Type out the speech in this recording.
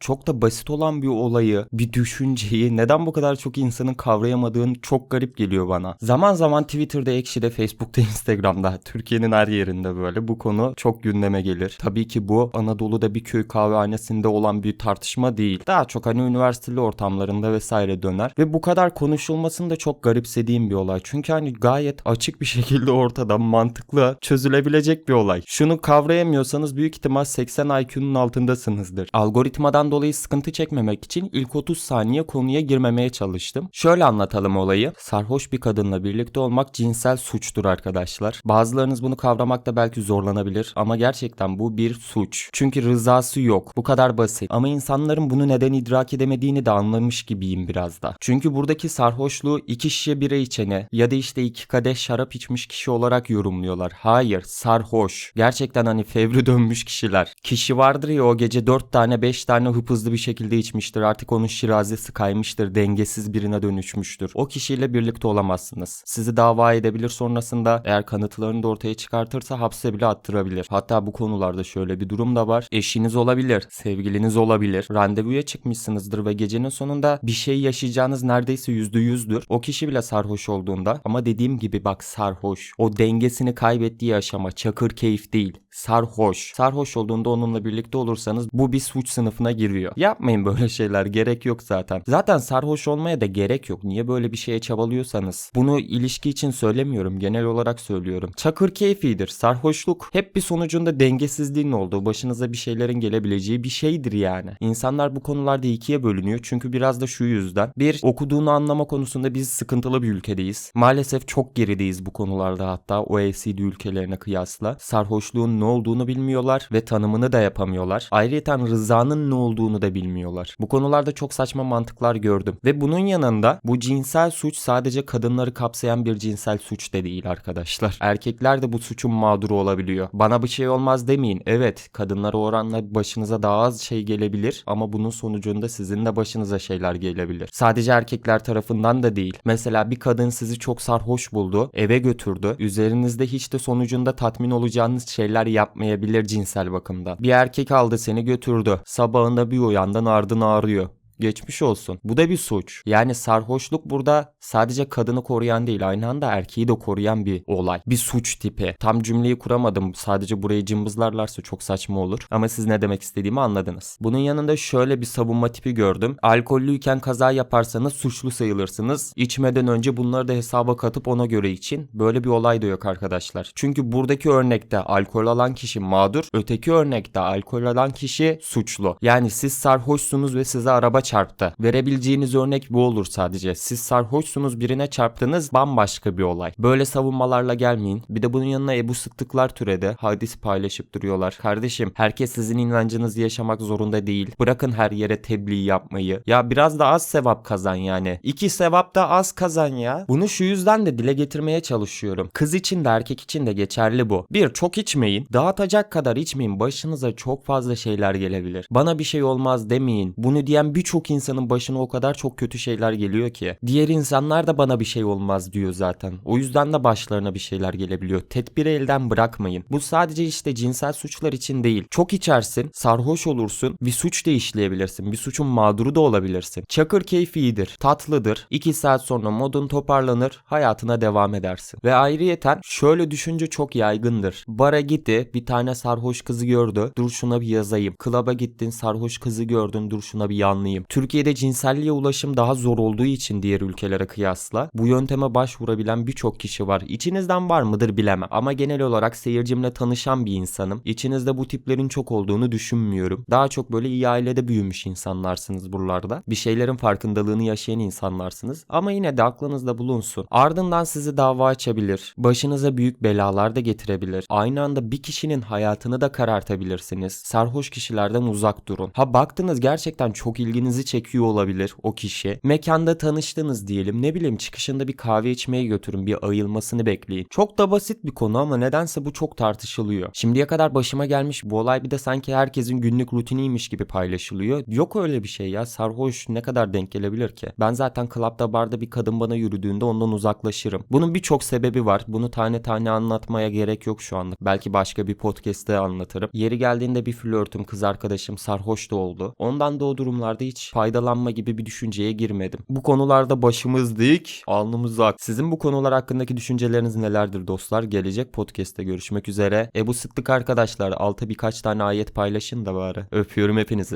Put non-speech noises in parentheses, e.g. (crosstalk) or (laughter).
çok da basit olan bir olayı, bir düşünceyi neden bu kadar çok insanın kavrayamadığını çok garip geliyor bana. Zaman zaman Twitter'da, Ekşi'de, Facebook'ta, (laughs) Instagram'da, Türkiye'nin her yerinde böyle bu konu çok gündeme gelir. Tabii ki bu Anadolu'da bir köy kahvehanesinde olan bir tartışma değil. Daha çok hani üniversiteli ortamlarında vesaire döner. Ve bu kadar konuşulmasını da çok garipsediğim bir olay. Çünkü hani gayet açık bir (laughs) şekilde ortada mantıklı çözülebilecek bir olay. Şunu kavrayamıyorsanız büyük ihtimal 80 IQ'nun altındasınızdır. Algoritmadan dolayı sıkıntı çekmemek için ilk 30 saniye konuya girmemeye çalıştım. Şöyle anlatalım olayı. Sarhoş bir kadınla birlikte olmak cinsel suçtur arkadaşlar. Bazılarınız bunu kavramakta belki zorlanabilir ama gerçekten bu bir suç. Çünkü rızası yok. Bu kadar basit. Ama insanların bunu neden idrak edemediğini de anlamış gibiyim biraz da. Çünkü buradaki sarhoşluğu iki şişe bira içene ya da işte iki kadeh şarap içmiş kişi olarak yorumluyorlar. Hayır, sarhoş. Gerçekten hani fevri dönmüş kişiler. Kişi vardır ya o gece 4 tane 5 tane hıp hızlı bir şekilde içmiştir. Artık onun şirazesi kaymıştır. Dengesiz birine dönüşmüştür. O kişiyle birlikte olamazsınız. Sizi dava edebilir sonrasında eğer kanıtlarını da ortaya çıkartırsa hapse bile attırabilir. Hatta bu konularda şöyle bir durum da var. Eşiniz olabilir, sevgiliniz olabilir. Randevuya çıkmışsınızdır ve gecenin sonunda bir şey yaşayacağınız neredeyse %100'dür. O kişi bile sarhoş olduğunda ama dediğim gibi bak sarhoş. O dengesini kaybettiği aşama çakır keyif değil. Sarhoş. Sarhoş olduğunda onunla birlikte olursanız bu bir suç sınıfına giriyor. Yapmayın böyle şeyler gerek yok zaten. Zaten sarhoş olmaya da gerek yok. Niye böyle bir şeye çabalıyorsanız. Bunu ilişki için söylemiyorum. Genel olarak söylüyorum. Çakır keyfidir. Sarhoşluk hep bir sonucunda dengesizliğin olduğu, başınıza bir şeylerin gelebileceği bir şeydir yani. İnsanlar bu konularda ikiye bölünüyor. Çünkü biraz da şu yüzden. Bir, okuduğunu anlama konusunda biz sıkıntılı bir ülkedeyiz. Maalesef çok gerideyiz bu konularda hatta OECD ülkelerine kıyasla. Sarhoşluğun ne olduğunu bilmiyorlar ve tanımını da yapamıyorlar. Ayrıca rızanın ne olduğunu da bilmiyorlar. Bu konularda çok saçma mantıklar gördüm. Ve bunun yanında bu cinsel suç sadece kadınları kapsayan bir cinsel suç da değil arkadaşlar. (laughs) Erkekler de bu suçun mağduru olabiliyor. Bana bir şey olmaz demeyin. Evet kadınlara oranla başınıza daha az şey gelebilir ama bunun sonucunda sizin de başınıza şeyler gelebilir. Sadece erkekler tarafından da değil. Mesela bir kadın sizi çok sarhoş buldu, eve götürdü. Üzerinizde hiç de sonucunda tatmin olacağınız şeyler yapmayabilir cinsel bakımdan. Bir erkek aldı seni götürdü. Sabahında bir uyandın ardın ağrıyor. Geçmiş olsun. Bu da bir suç. Yani sarhoşluk burada sadece kadını koruyan değil aynı anda erkeği de koruyan bir olay. Bir suç tipi. Tam cümleyi kuramadım. Sadece burayı cımbızlarlarsa çok saçma olur. Ama siz ne demek istediğimi anladınız. Bunun yanında şöyle bir savunma tipi gördüm. Alkollüyken kaza yaparsanız suçlu sayılırsınız. İçmeden önce bunları da hesaba katıp ona göre için. Böyle bir olay da yok arkadaşlar. Çünkü buradaki örnekte alkol alan kişi mağdur. Öteki örnekte alkol alan kişi suçlu. Yani siz sarhoşsunuz ve size araba çarptı. Verebileceğiniz örnek bu olur sadece. Siz sarhoşsunuz birine çarptınız bambaşka bir olay. Böyle savunmalarla gelmeyin. Bir de bunun yanına Ebu Sıktıklar türedi. Hadis paylaşıp duruyorlar. Kardeşim herkes sizin inancınızı yaşamak zorunda değil. Bırakın her yere tebliğ yapmayı. Ya biraz da az sevap kazan yani. İki sevap da az kazan ya. Bunu şu yüzden de dile getirmeye çalışıyorum. Kız için de erkek için de geçerli bu. Bir çok içmeyin. Dağıtacak kadar içmeyin. Başınıza çok fazla şeyler gelebilir. Bana bir şey olmaz demeyin. Bunu diyen birçok insanın başına o kadar çok kötü şeyler geliyor ki. Diğer insanlar da bana bir şey olmaz diyor zaten. O yüzden de başlarına bir şeyler gelebiliyor. Tedbiri elden bırakmayın. Bu sadece işte cinsel suçlar için değil. Çok içersin, sarhoş olursun, bir suç da işleyebilirsin. Bir suçun mağduru da olabilirsin. Çakır keyfi iyidir, tatlıdır. 2 saat sonra modun toparlanır, hayatına devam edersin. Ve ayrıyeten şöyle düşünce çok yaygındır. Bara gitti, bir tane sarhoş kızı gördü. Dur şuna bir yazayım. Klaba gittin, sarhoş kızı gördün. Dur şuna bir yanlayayım. Türkiye'de cinselliğe ulaşım daha zor olduğu için diğer ülkelere kıyasla bu yönteme başvurabilen birçok kişi var. İçinizden var mıdır bilemem ama genel olarak seyircimle tanışan bir insanım. İçinizde bu tiplerin çok olduğunu düşünmüyorum. Daha çok böyle iyi ailede büyümüş insanlarsınız buralarda. Bir şeylerin farkındalığını yaşayan insanlarsınız. Ama yine de aklınızda bulunsun. Ardından sizi dava açabilir. Başınıza büyük belalar da getirebilir. Aynı anda bir kişinin hayatını da karartabilirsiniz. Sarhoş kişilerden uzak durun. Ha baktınız gerçekten çok ilginizi ilginizi çekiyor olabilir o kişi. Mekanda tanıştınız diyelim. Ne bileyim çıkışında bir kahve içmeye götürün. Bir ayılmasını bekleyin. Çok da basit bir konu ama nedense bu çok tartışılıyor. Şimdiye kadar başıma gelmiş bu olay bir de sanki herkesin günlük rutiniymiş gibi paylaşılıyor. Yok öyle bir şey ya. Sarhoş ne kadar denk gelebilir ki? Ben zaten klapta barda bir kadın bana yürüdüğünde ondan uzaklaşırım. Bunun birçok sebebi var. Bunu tane tane anlatmaya gerek yok şu anlık. Belki başka bir podcast'te anlatırım. Yeri geldiğinde bir flörtüm, kız arkadaşım sarhoş da oldu. Ondan da o durumlarda hiç faydalanma gibi bir düşünceye girmedim. Bu konularda başımız dik, alnımız ak. Sizin bu konular hakkındaki düşünceleriniz nelerdir dostlar? Gelecek podcast'te görüşmek üzere. Ebu Sıddık arkadaşlar alta birkaç tane ayet paylaşın da bari. Öpüyorum hepinizi.